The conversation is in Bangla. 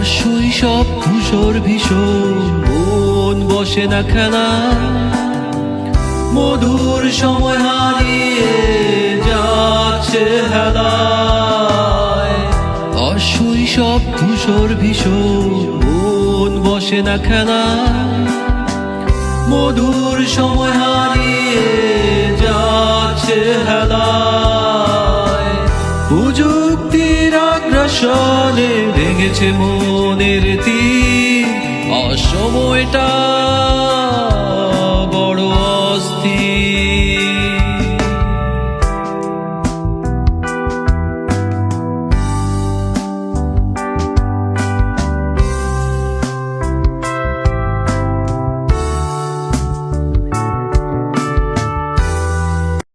শৈশব ধূসর ভীষণ। মন বসে না খেলা। মধুর সময় হারিয়ে যাচ্ছে হেলায়। অশৈশব ধূসর ভীষণ। মন বসে না খেলা। মধুর সময় হারিয়ে আগ্রাসনে ভেঙেছে মনের তীর অসময়টা